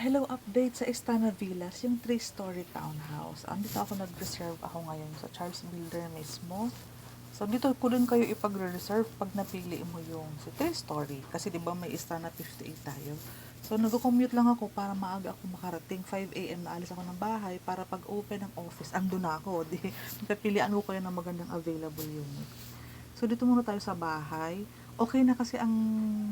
Hello update sa Istana Villas, yung 3-story townhouse. Andito ako nag-reserve ako ngayon sa Charles Builder mismo. So dito ko din kayo ipag-reserve pag napili mo yung si 3-story. Kasi di ba may Istana 58 tayo. So nag-commute lang ako para maaga ako makarating. 5 a.m. na alis ako ng bahay para pag open ng office, andun na ako. Di, napilian ko kayo ng magandang available unit. So dito muna tayo sa bahay. Okay na kasi ang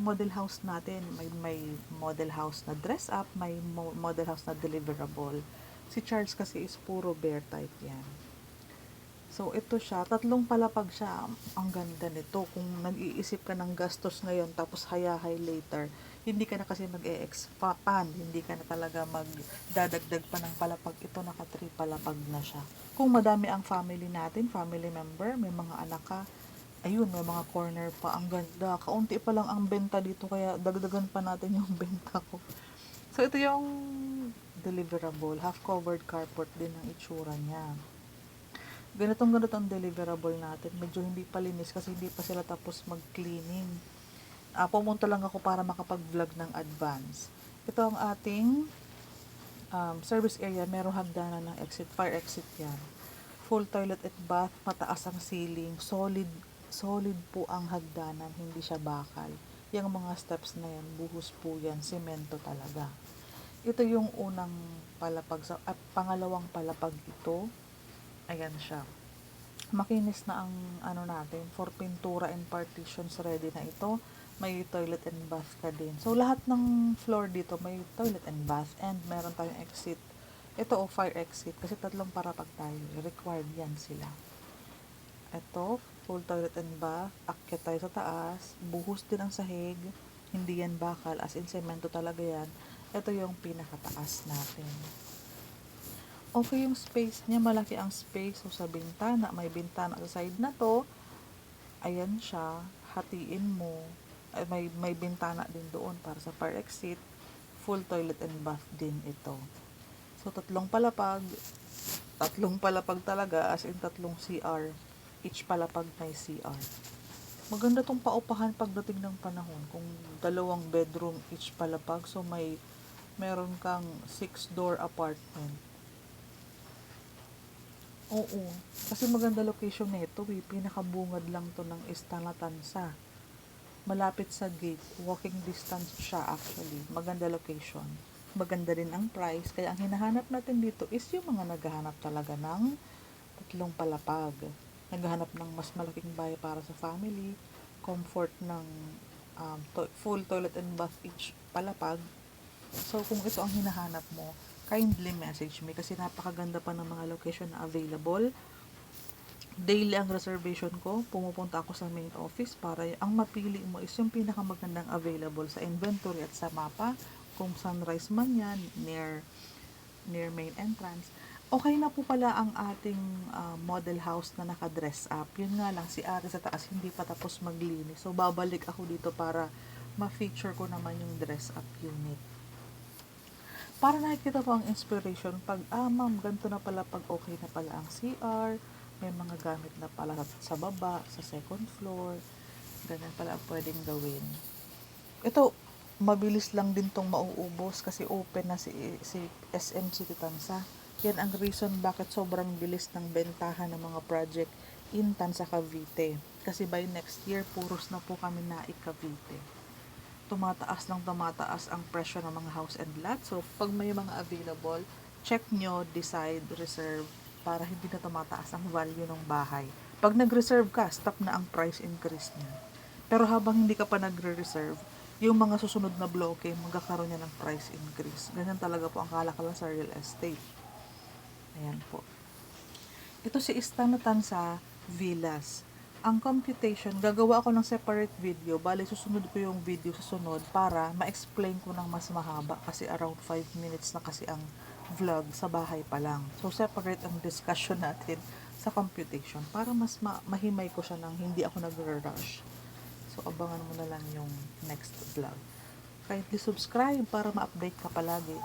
model house natin. May, may model house na dress up, may mo- model house na deliverable. Si Charles kasi is puro bear type yan. So ito siya, tatlong palapag siya. Ang ganda nito. Kung nag-iisip ka ng gastos ngayon tapos hayahay later, hindi ka na kasi mag-e-expand. Hindi ka na talaga magdadagdag pa ng palapag. Ito naka 3 palapag na siya. Kung madami ang family natin, family member, may mga anak ka, ayun, may mga corner pa. Ang ganda. Kaunti pa lang ang benta dito, kaya dagdagan pa natin yung benta ko. So, ito yung deliverable. Half-covered carport din ang itsura niya. Ganitong ganito ang deliverable natin. Medyo hindi pa linis kasi hindi pa sila tapos mag-cleaning. Ah, pumunta lang ako para makapag-vlog ng advance. Ito ang ating um, service area. Merong hagdanan ng exit. Fire exit yan. Full toilet at bath. Mataas ang ceiling. Solid solid po ang hagdanan, hindi siya bakal. Yung mga steps na yan, buhos po yan, semento talaga. Ito yung unang palapag, sa, at pangalawang palapag ito, ayan siya. Makinis na ang ano natin, for pintura and partitions ready na ito. May toilet and bath ka din. So, lahat ng floor dito may toilet and bath and meron tayong exit. Ito o fire exit kasi tatlong parapag tayo. Required yan sila. Ito, full toilet and bath. Akyat tayo sa taas. Buhos din ang sahig. Hindi yan bakal. As in, semento talaga yan. Ito yung pinakataas natin. Okay yung space niya. Malaki ang space. So, sa bintana, may bintana sa side na to. Ayan siya. Hatiin mo. Ay, may, may bintana din doon para sa fire exit. Full toilet and bath din ito. So, tatlong palapag. Tatlong palapag talaga. As in, tatlong CR each palapag may CR. Maganda tong paupahan pagdating ng panahon. Kung dalawang bedroom each palapag, so may meron kang six door apartment. Oo. Kasi maganda location nito eh. Pinakabungad lang to ng Istana Tansa. Malapit sa gate. Walking distance siya actually. Maganda location. Maganda din ang price. Kaya ang hinahanap natin dito is yung mga naghahanap talaga ng tatlong palapag naghahanap ng mas malaking bahay para sa family, comfort ng um, to- full toilet and bath each palapag. So, kung ito ang hinahanap mo, kindly message me kasi napakaganda pa ng mga location na available. Daily ang reservation ko, pumupunta ako sa main office para ang mapili mo is yung pinakamagandang available sa inventory at sa mapa. Kung sunrise man yan, near, near main entrance okay na po pala ang ating uh, model house na naka-dress up. Yun nga lang, si Ari sa taas hindi pa tapos maglinis. So, babalik ako dito para ma-feature ko naman yung dress up unit. Para nakikita po ang inspiration, pag, ah ma'am, ganito na pala pag okay na pala ang CR, may mga gamit na pala sa baba, sa second floor, ganyan pala ang pwedeng gawin. Ito, mabilis lang din tong mauubos kasi open na si, si SM City Tansa yan ang reason bakit sobrang bilis ng bentahan ng mga project in Tansa Cavite. Kasi by next year, puros na po kami na Cavite. Tumataas lang tumataas ang presyo ng mga house and lot. So, pag may mga available, check nyo, decide, reserve, para hindi na tumataas ang value ng bahay. Pag nag-reserve ka, stop na ang price increase niya. Pero habang hindi ka pa nagre-reserve, yung mga susunod na bloke, magkakaroon niya ng price increase. Ganyan talaga po ang kalakalan sa real estate. Ayan po. Ito si Istana Tansa Villas. Ang computation, gagawa ako ng separate video. Bali, susunod ko yung video sa sunod para ma-explain ko ng mas mahaba kasi around 5 minutes na kasi ang vlog sa bahay pa lang. So, separate ang discussion natin sa computation para mas ma- mahimay ko siya nang hindi ako nagre-rush. So, abangan mo na lang yung next vlog. Kindly subscribe para ma-update ka palagi.